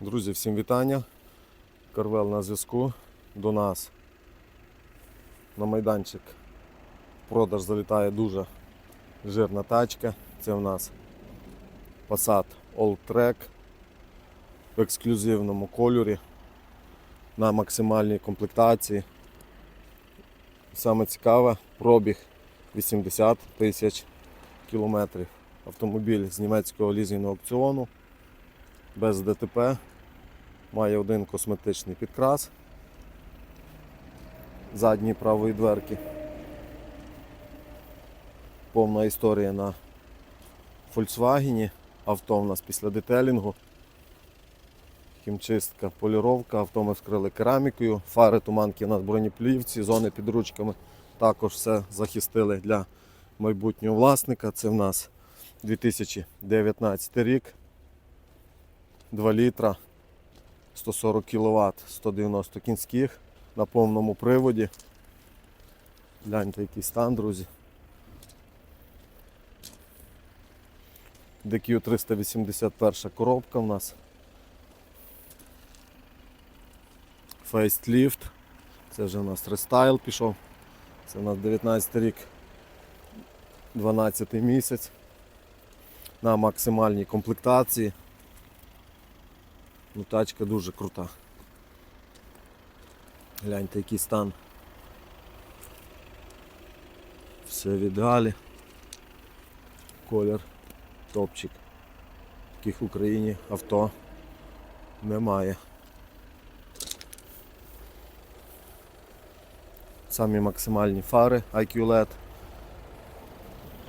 Друзі, всім вітання. Карвел на зв'язку до нас. На майданчик в продаж залітає дуже жирна тачка. Це в нас Passat All Track в ексклюзивному кольорі на максимальній комплектації. Саме цікаве, пробіг 80 тисяч кілометрів. Автомобіль з німецького лізинного аукціону без ДТП. Має один косметичний підкрас задньої правої дверки. Повна історія на Volkswagen. Авто в нас після детелінгу. Хімчистка, поліровка, авто ми вскрили керамікою, фари туманки у нас бронеплівці, зони під ручками. Також все захистили для майбутнього власника. Це в нас 2019 рік. 2 літра, 140 кВт, 190 кінських на повному приводі. Гляньте, який стан, друзі. DQ 381 коробка в нас. Фейстліфт. Це вже у нас рестайл пішов. Це у нас 19 рік, 12 місяць. На максимальній комплектації. Ну, тачка дуже крута. Гляньте, який стан. Все в. Колір топчик. Таких в Україні авто немає. Самі максимальні фари IQ LED.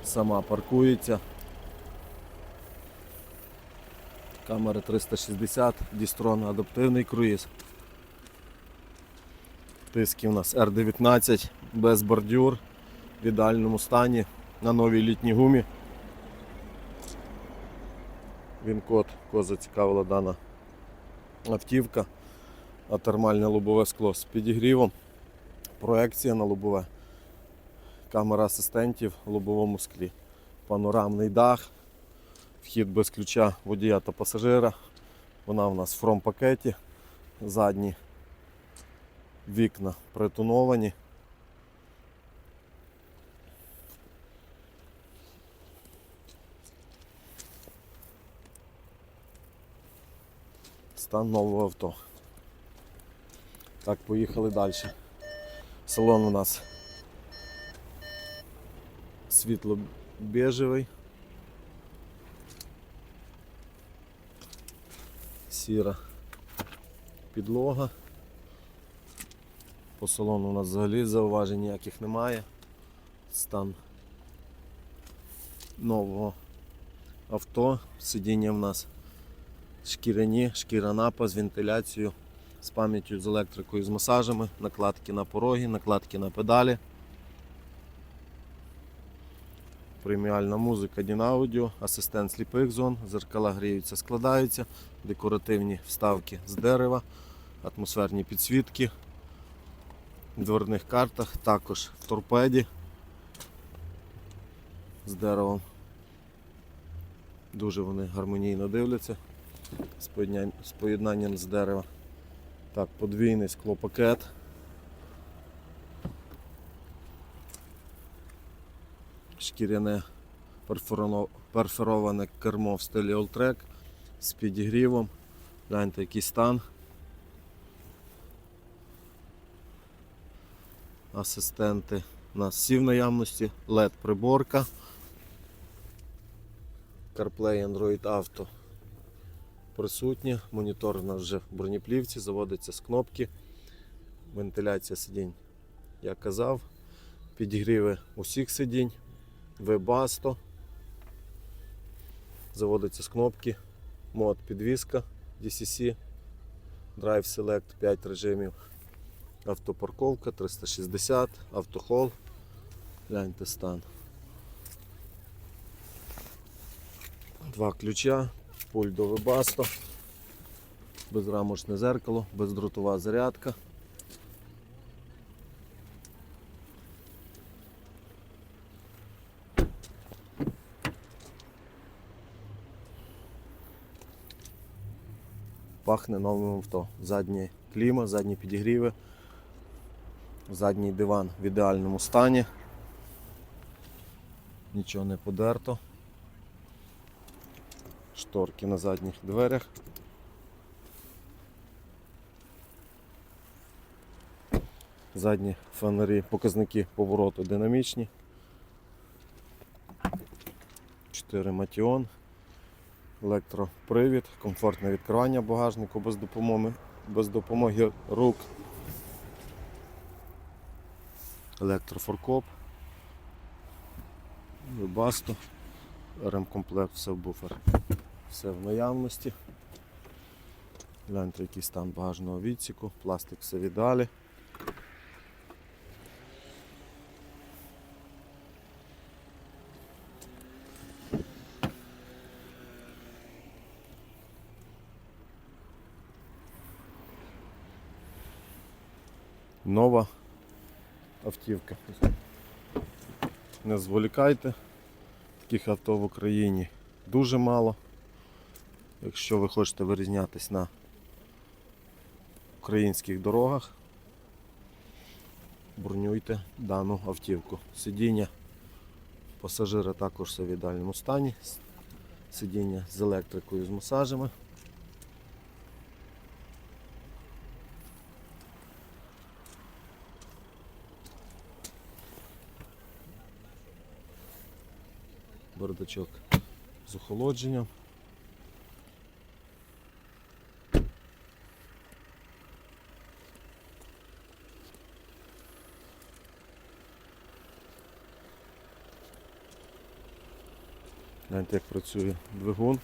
Сама паркується. Камера 360, Дістрон адаптивний круїз. Диски у нас R19 без бордюр в ідеальному стані на новій літній гумі. Він код, кого зацікавила дана автівка, а термальне лобове скло з підігрівом, проекція на лобове, камера асистентів в лобовому склі, панорамний дах, вхід без ключа водія та пасажира. Вона в нас в фром-пакеті, задні вікна притоновані. Стан нового авто. Так, поїхали далі. Салон у нас світло-бежевий. Сіра підлога. По салону у нас взагалі зауважень ніяких немає. Стан нового авто. Сидіння в нас шкіряні, шкіра напа з вентиляцією, з пам'яттю з електрикою, з масажами, накладки на пороги, накладки на педалі. Преміальна музика Дінаудіо, асистент сліпих зон, зеркала гріються, складаються, декоративні вставки з дерева, атмосферні підсвітки. В дверних картах, також в торпеді з деревом. Дуже вони гармонійно дивляться з поєднанням з дерева. Так, подвійний склопакет. Шкіряне перфороване кермо в стилі Alltrack з підігрівом. Гляньте, який стан. Асистенти у нас всі в наявності, LED приборка. CarPlay Android Auto присутнє. Монітор у нас вже в бронеплівці, заводиться з кнопки. Вентиляція сидінь, я казав. Підігріви усіх сидінь. Webasto. Заводиться з кнопки. Мод підвіска DCC. Drive Select 5 режимів. Автопарковка 360, автохол. Гляньте стан. Два ключа, пульт до Webasto, безрамочне зеркало, бездротова зарядка. Пахне новим авто. Заднє кліма, задні підігріви, задній диван в ідеальному стані. Нічого не подерто. Шторки на задніх дверях. Задні фонарі, показники повороту динамічні. 4 матіон, електропривід, комфортне відкривання багажнику без допомоги, без допомоги рук. Електрофоркоп, вебасто, ремкомплект, все в буфер. Все в наявності. Гляньте, який стан багажного відсіку, пластик все в Нова автівка. Не зволікайте. Таких авто в Україні дуже мало. Якщо ви хочете вирізнятись на українських дорогах, бронюйте дану автівку. Сидіння пасажира також в ідеальному стані. Сидіння з електрикою, з масажами. Бардачок з охолодженням. Гляньте, як працює двигун.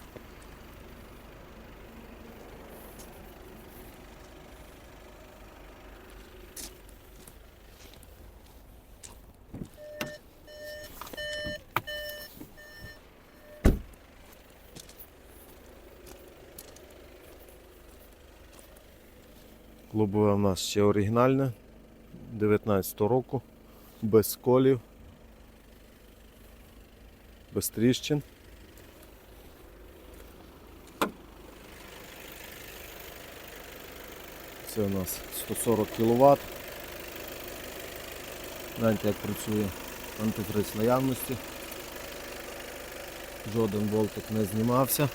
Лобове у нас ще оригінальне 19 року, без сколів, без тріщин. Це у нас 140 кВт. Гляньте, як працює антифриз наявності. Жоден болтик не знімався.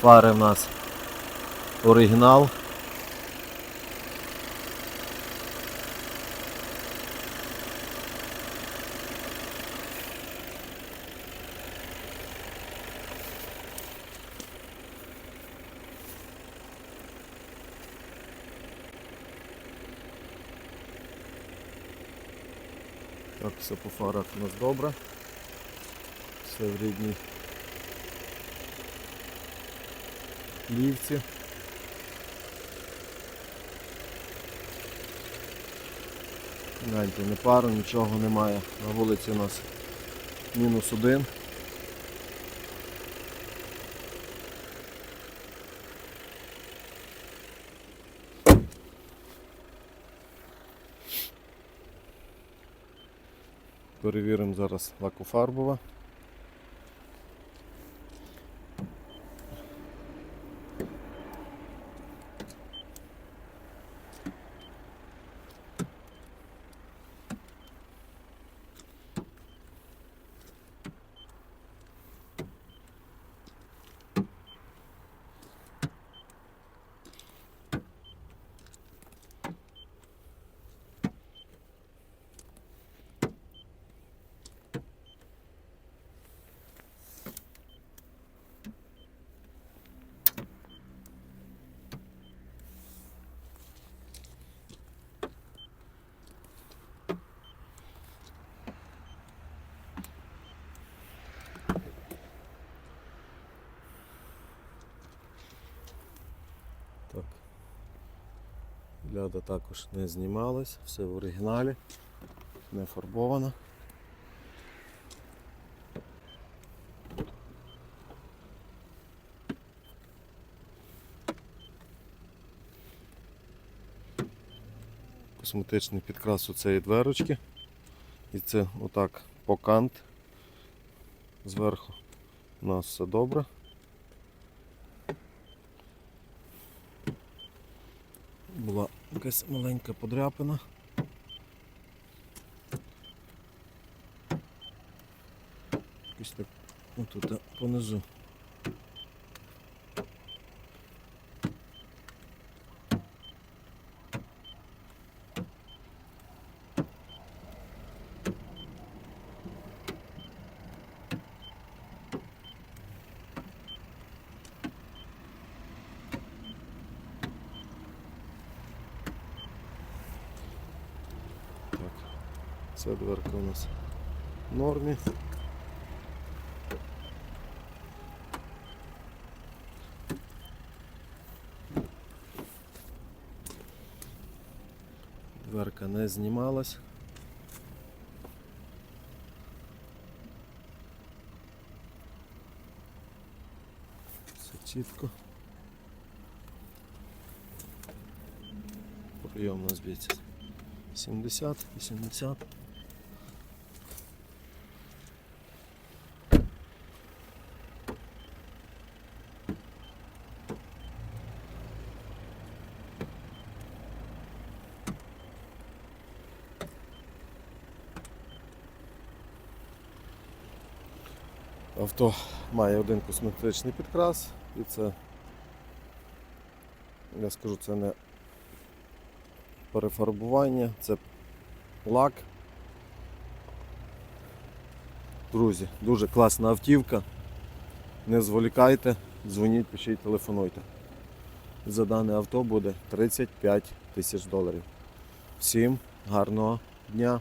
Фари в нас оригінал. Так, все по фарах у нас добре. Все в рідній лівці. Гляньте, не пару, нічого немає. На вулиці у нас мінус один. Перевіримо зараз лакофарбова. Ляда також не знімалась, все в оригіналі, не фарбовано. Косметичний підкрас у цієї дверочки. І це отак по кант. Зверху у нас все добре. Була якась маленька подряпина. Якось так отут понизу. Так, ця дверка у нас в нормі. Дверка не знімалась. Все чітко. Прийом у нас б'ється 70, 80. Авто має один косметичний підкрас і це, я скажу, це не перефарбування, це лак. Друзі, дуже класна автівка. Не зволікайте, дзвоніть, пишіть, телефонуйте. За дане авто буде 35 тисяч доларів. Всім гарного дня!